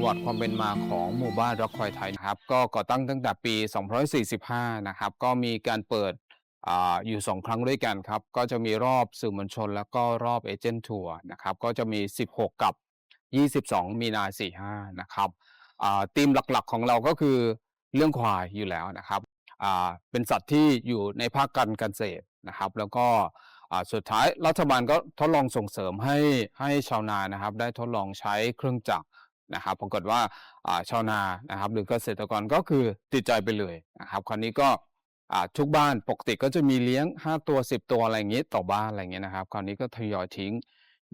ประวัติความเป็นมาของหมู่บ้านรักควายไทยนะครับ ก็ก่อตั้งตั้งแต่ปี245 นะครับ ก็มีการเปิดออยู่2ครั้งด้วยกันครับ ก็จะมีรอบสื่อมวลชน แล้วก็รอบเอเจนต์ทัวร์นะครับ ก็จะมี 16 กับ 22 มีนา 45 นะครับธีมหลักๆของเราก็คือเรื่องควายอยู่แล้วนะครับ เป็นสัตว์ที่อยู่ในภาคการเกษตรนะครับ แล้วก็สุดท้ายรัฐบาลก็ทดลองส่งเสริมให้ให้ชาวนานะครับ ได้ทดลองใช้เครื่องจักร นะครับปรากฏว่าชาวนานะครับหรือเกษตรกรก็คือติดใจไปเลยนะครับคราวนี้ก็ทุกบ้านปกติก็จะมีเลี้ยง 5 ตัว 10 ตัวอะไรอย่างงี้ต่อบ้านอะไรอย่างเงี้ยนะครับ คราวนี้ก็ทยอยทิ้ง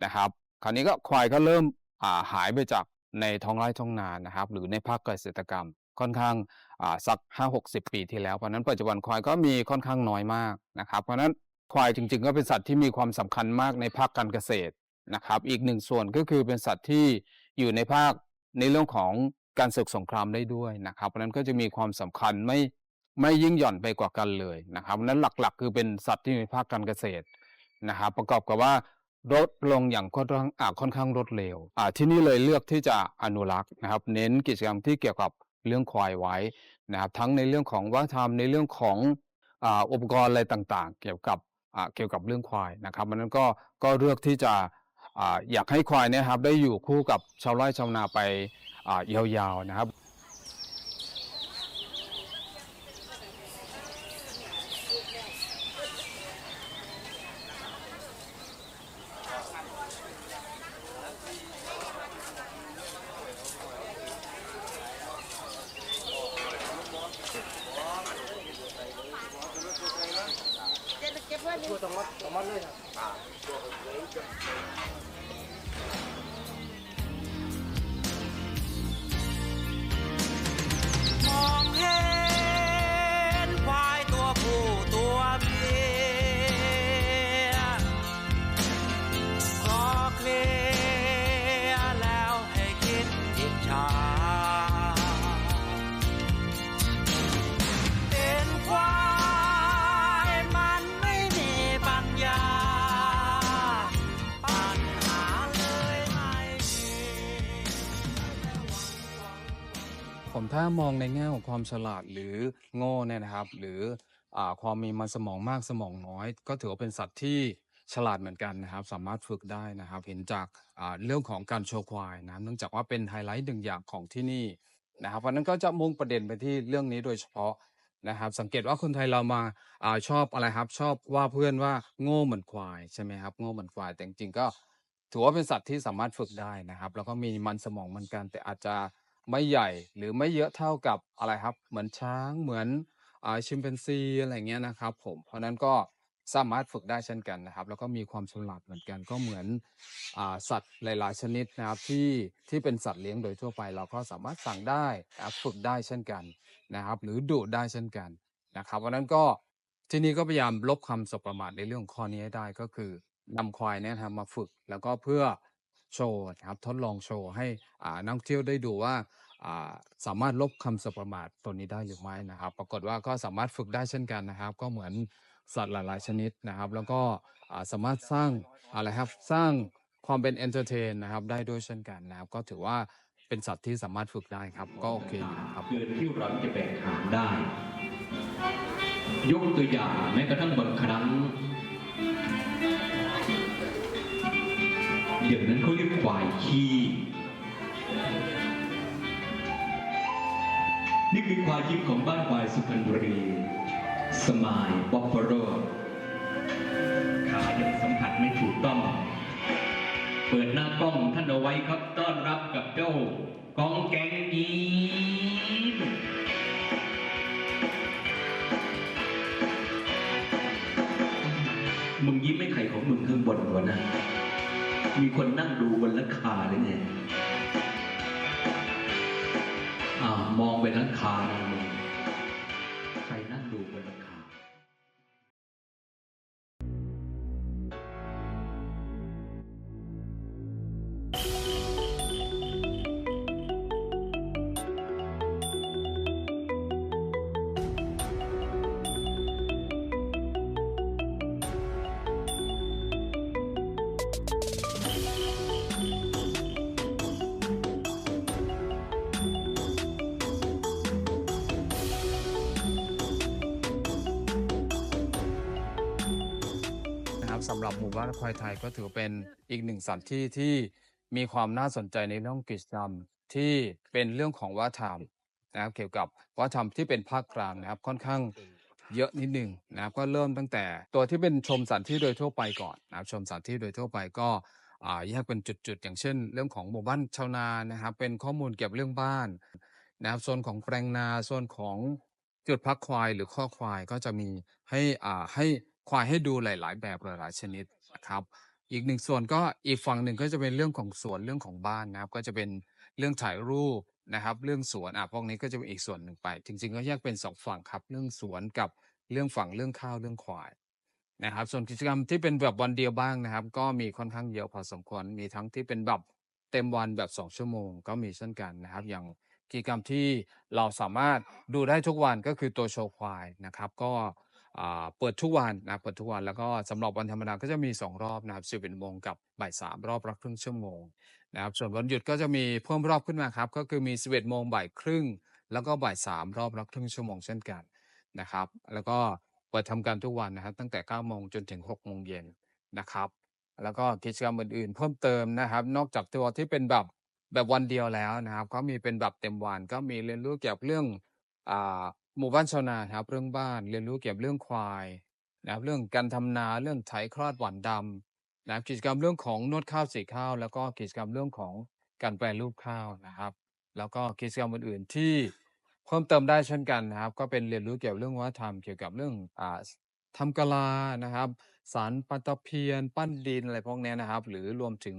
นะครับ คราวนี้ก็ควายก็เริ่มาหายไปจากในท้องไร่ท้องนานะครับ หรือในภาคเกษตรกรรมค่อนข้างาสัก 5-60 ปีที่แล้วเพราะนั้นปัจจุบันควายก็มีค่อนข้างน้อยมากนะครับ เพราะฉะนั้นควายจริงๆ ก็เป็นสัตว์ที่มีความสำคัญมากในภาคการเกษตรนะครับ อีกหนึ่งส่วนก็คือเป็นสัตว์ที่อยู่ในภาค ในเรื่องของการศึกสงครามได้ด้วยนะครับ เพราะนั้นก็จะมีความสำคัญไม่ไม่ยิ่งหย่อนไปกว่ากันเลยนะครับเพราะนั้นหลักๆ คือเป็นสัตว์ที่ในภาคการเกษตรนะครับ ประกอบกับว่าลดลงอย่างค่อนข้างค่อนข้างรวดเร็วที่นี่เลยเลือกที่จะอนุรักษ์นะครับ เน้นกิจกรรมที่เกี่ยวกับเรื่องควายไว้นะครับ ทั้งในเรื่องของวัฒนธรรมในเรื่องของอุปกรณ์อะไรต่างๆ เกี่ยวกับเกี่ยวกับเรื่องควายนะครับเพราะนั้นก็ก็เลือกที่จะ อยากให้ควายเนี่ยครับได้อยู่คู่กับชาวไร่ชาวนาไปยาวๆนะครับ มองเห็น ามองในแง่ของความฉลาดหรือโง่เนี่ยนะครับ หรืออ่าความมีมันสมองมากสมองน้อย ก็ถือว่าเป็นสัตว์ที่ฉลาดเหมือนกันนะครับ สามารถฝึกได้นะครับ เห็นจากอ่าเรื่องของการโชว์ควายนะเนื่องจากว่าเป็นไฮไลท์หนึ่งอย่างของที่นี่นะครับเพราะฉะนั้นก็จะมุ่งประเด็นไปที่เรื่องนี้โดยเฉพาะนะครับ สังเกตว่าคนไทยเรามาอ่าชอบอะไรครับ ชอบว่าเพื่อนว่าโง่เหมือนควายใช่ไหมครับโง่เหมือนควายแต่จริงๆก็ ถือว่าเป็นสัตว์ที่สามารถฝึกได้นะครับ แล้วก็มีมันสมองเหมือนกันแต่อาจจะ ไม่ใหญ่หรือไม่เยอะเท่ากับอะไรครับ เหมือนช้างเหมือนอ่าชิมแปนซีอะไรเงี้ยนะครับผมเพราะฉะนั้นก็สามารถฝึกได้เช่นกันนะครับ แล้วก็มีความฉลาดเหมือนกันก็เหมือนอ่าสัตว์หลาย ๆ ชนิดนะครับที่ที่เป็นสัตว์เลี้ยงโดยทั่วไป เราก็สามารถสั่งได้นะครับฝึกได้เช่นกันนะครับ หรือดุได้เช่นกันนะครับเพราะฉะนั้นก็ที่นี่ก็พยายามลบคำสบประมาทในเรื่องข้อนี้ให้ได้ก็คือนำควายเนี่ยนะครับมาฝึกแล้วก็เพื่อ โชว์นะครับทดลองโชว์ให้นักท่องเที่ยวได้ดูว่าสามารถลบคำสบประมาทตัวนี้ได้หรือไม่นะครับ ปรากฏว่าก็สามารถฝึกได้เช่นกันนะครับ ก็เหมือนสัตว์หลาย ๆ ชนิดนะครับ แล้วก็สามารถสร้างอะไรครับสร้างความเป็นเอนเตอร์เทนนะครับได้ด้วยเช่นกันนะครับ ก็ถือว่าเป็นสัตว์ที่สามารถฝึกได้ครับ ก็โอเคอยู่ครับเกินที่เราจะแบกหามได้ ยกตัวอย่างแม้กระทั่งบางครั้ง อย่างนั้นเขาเรียกควายขี้นี่คือควายยิ้มของบ้านควายสุพรรณบุรี สมายบัฟฟาโลขายังสัมผัสไม่ถูกต้อง เปิดหน้ากล้องท่านเอาไว้ครับต้อนรับกับเจ้ากองแกงยิ้มมึงยิ้มไม่ไข่ของมึงข้างบนวะนะ มีคนนั่งดูบนหลังคาเลยเนี่ย อ่ามองไปหลังคานะ สำหรับหมู่บ้านควายไทยก็ถือเป็นอีกหนึ่งสถานที่ที่มีความน่าสนใจในเรื่องกิจกรรมที่เป็นเรื่องของวัฒนธรรมนะครับเกี่ยวกับวัฒนธรรมที่เป็นภาคกลางนะครับค่อนข้างเยอะนิดหนึ่งนะครับก็เริ่มตั้งแต่ตัวที่เป็นชมสถานที่โดยทั่วไปก่อนนะครับชมสถานที่โดยทั่วไปก็แยกเป็นจุดๆ อย่างเช่น เรื่องของหมู่บ้านชาวนานะครับ เป็นข้อมูลเกี่ยวกับเรื่องบ้านนะครับโซนของแปลงนาโซนของจุดพักควายหรือข้อควายก็จะมีให้อ่าให้ ควายให้ดูหลาย ๆ แบบหลายๆชนิดนะครับ อีกหนึ่งส่วนก็อีกฝั่งหนึ่งก็จะเป็นเรื่องของสวนเรื่องของบ้านนะครับ ก็จะเป็นเรื่องถ่ายรูปนะครับ เรื่องสวนอะพวกนี้ก็จะเป็นอีกส่วนหนึ่งไป จริง ๆ ก็แยกเป็นสองฝั่งครับ เรื่องสวนกับเรื่องฝั่งเรื่องข้าวเรื่องควายนะครับ ส่วนกิจกรรมที่เป็นแบบวันเดียวบ้างนะครับ ก็มีค่อนข้างเยอะพอสมควรมีทั้งที่เป็นแบบเต็มวันแบบ2ชั่วโมง ก็มีเช่นกันนะครับ อย่างกิจกรรมที่เราสามารถดูได้ทุกวันก็คือตัวโชว์ควายนะครับ ก็ อ่าเปิดทุกวันนะเปิดทุกวันแล้วก็สำหรับวันธรรมดาก็จะมี 2 รอบนะครับ11โมงกับบ่าย3รอบละครึ่งชั่วโมงนะครับส่วนวันหยุดก็จะมีเพิ่มรอบขึ้นมาครับก็คือมี11โมงบ่ายครึ่ง แล้วก็บ่าย3รอบละครึ่งชั่วโมงเช่นกันนะครับแล้วก็เปิดทำการทุกวันนะครับตั้งแต่9โมงจนถึง6โมงเย็นนะครับแล้วก็กิจกรรมอื่นๆ เพิ่มเติมนะครับ นอกจากตัวที่เป็นแบบแบบวันเดียวแล้วนะครับก็มีเป็นแบบเต็มวันก็มีเรียนรู้เกี่ยวกับเรื่องอ่า หมู่บ้านชาวนาครับ เรื่องบ้านเรียนรู้เกี่ยวกับเรื่องควายนะครับเรื่องการทำนาเรื่องไถคลอดหวานดำนะครับกิจกรรมเรื่องของนวดข้าวสีข้าว แล้วก็กิจกรรมเรื่องของการแปรรูปข้าวนะครับ แล้วก็กิจกรรมอื่นๆที่เพิ่มเติมได้เช่นกันนะครับ ก็เป็นเรียนรู้เกี่ยวกับเรื่องวัฒนธรรมเกี่ยวกับเรื่องอ่าทำกะลานะครับ สารปลาตะเพียน ปั้นดินอะไรพวกนี้นะครับ หรือรวมถึง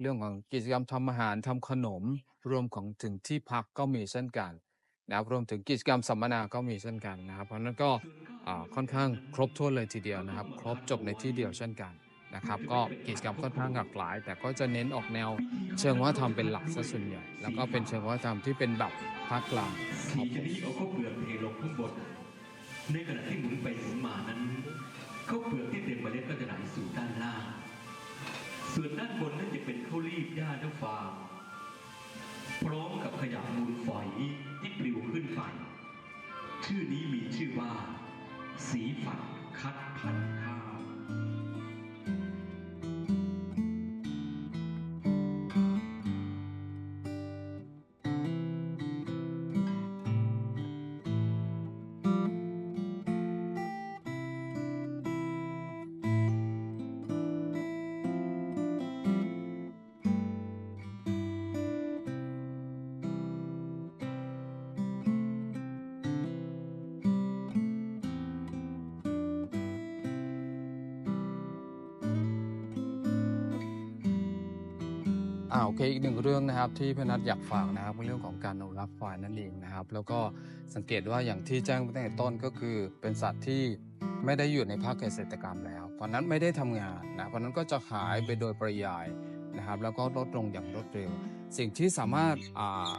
เรื่องของกิจกรรมทำอาหารทำขนม รวมของถึงที่พักก็มีเช่นกัน นะครับรวมถึงกิจกรรมสัมมนาก็มีเช่นกันนะครับ เพราะนั้นก็ค่อนข้างครบถ้วนเลยทีเดียวนะครับ ครบจบในที่เดียวเช่นกันนะครับ ก็กิจกรรมค่อนข้างหลากหลาย แต่ก็จะเน้นออกแนว เชิงวัฒนธรรมเป็นหลักซะส่วนใหญ่แล้วก็เป็นเชิงวัฒนธรรมที่เป็นแบบภาคกลางสีรับผมชนิดเอาข้าวเปลือกเทลงข้างบนในขณะที่หมุนไปหมุนมานั้นข้าวเปลือกที่เต็มเมล็ดก็จะไหลสู่ด้านล่างส่วนด้านบนนั่นจะเป็นข้าวรีบหญ้าน้ำฟางพร้อมกับขยะมูลฝอย ที่ปลิวขึ้นไป ชื่อนี้มีชื่อว่า สีฝันคัดพันข้าวาโอเคอีกหนึ่งเรื่องนะครับที่พี่นัทอยากฝากนะครับเรื่องของการอนุรักษ์ควายนั่นเองนะครับ แล้วก็สังเกตว่าอย่างที่แจ้งไปตั้งแต่ต้นก็คือ เป็นสัตว์ที่ไม่ได้อยู่ในภาคเกษตรกรรมแล้ว เพราะฉะนั้นไม่ได้ทำงานนะเพราะฉะนั้นก็จะหายไปโดยปริยายนะครับแล้วก็ลดลงอย่างรวดเร็ว สิ่งที่สามารถอ่า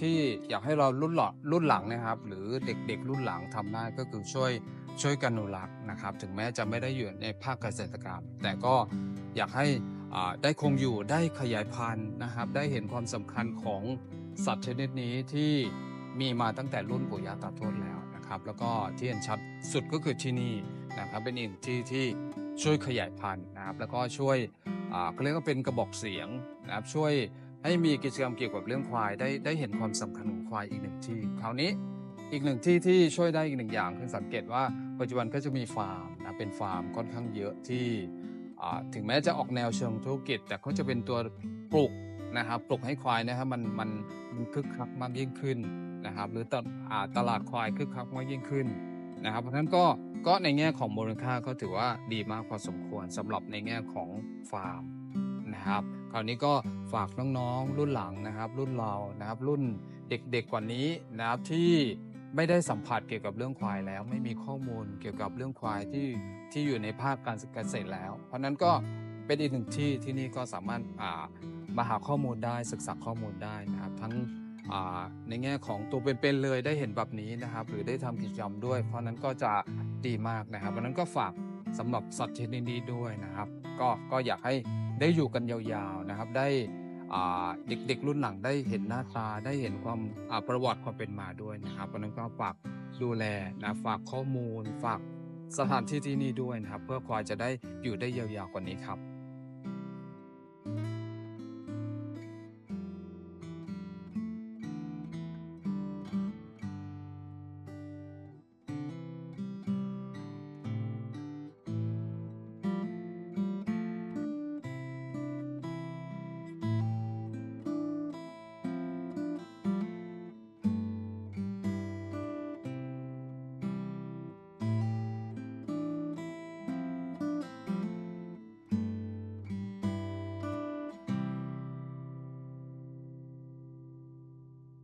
ที่อยากให้เรารุ่นหลอรุ่นหลังนะครับ หรือเด็กๆรุ่นหลังทำได้ก็คือช่วยช่วยกันอนุรักษ์นะครับ ถึงแม้จะไม่ได้อยู่ในภาคเกษตรกรรม แต่ก็อยากให้อ่า ได้คงอยู่ได้ขยายพันธุ์นะครับ ได้เห็นความสำคัญของสัตว์ชนิดนี้ที่มีมาตั้งแต่รุ่นปู่ย่าตาทวดแล้วนะครับ แล้วก็ที่เห็นชัดสุดก็คือที่นี่นะครับ เป็นอีกที่ที่ช่วยขยายพันธุ์นะครับ แล้วก็ช่วยเขาเรียกว่าเป็นกระบอกเสียงนะครับ ช่วยให้มีกิจกรรมเกี่ยวกับเรื่องควายได้ได้เห็นความสำคัญของควายอีกหนึ่งที่คราวนี้อีกหนึ่งที่ที่ช่วยได้อีกหนึ่งอย่างคือสังเกตว่าปัจจุบันก็จะมีฟาร์มนะเป็นฟาร์มค่อนข้างเยอะที่ ถึงแม้จะออกแนวเชิงธุรกิจ แต่ก็จะเป็นตัวปลุกนะครับปลุกให้ควายนะครับมันมันมันคึกคักมากยิ่งขึ้นนะครับหรือตลาตลาดควายคึกคักมากยิ่งขึ้นนะครับเพราะฉะนั้นก็ก็ในแง่ของมูลค่าก็ถือว่าดีมากพอสมควรสำหรับในแง่ของฟาร์มนะครับคราวนี้ก็ฝากน้องๆรุ่นหลังนะครับ รุ่นเรานะครับรุ่นเด็กๆกว่านี้นะครับที่ ไม่ได้สัมผัสเกี่ยวกับเรื่องควายแล้ว ไม่มีข้อมูลเกี่ยวกับเรื่องควายที่ที่อยู่ในภาคการเกษตรแล้ว เพราะฉะนั้นก็เป็นอีกหนึ่งที่ที่นี่ก็สามารถอ่ามาหาข้อมูลได้ศึกษาข้อมูลได้นะครับทั้งอ่าในแง่ของตัวเป็นๆเลยได้เห็นแบบนี้นะครับ หรือได้ทำกิจกรรมด้วย เพราะฉะนั้นก็จะดีมากนะครับเพราะฉะนั้นก็ฝากสำหรับสัตว์ชนิดนี้ด้วยนะครับ ก็ก็อยากให้ได้อยู่กันยาวๆนะครับได้อ่า เด็กๆ รุ่นหลังได้เห็นหน้าตาได้เห็นความประวัติความเป็นมาด้วยนะครับเพราะฉะนั้นก็ฝากดูแลนะฝากข้อมูล ฝากสถานที่ที่นี่ด้วยนะครับ เพื่อควายจะได้อยู่ได้ยาวๆกว่านี้ครับ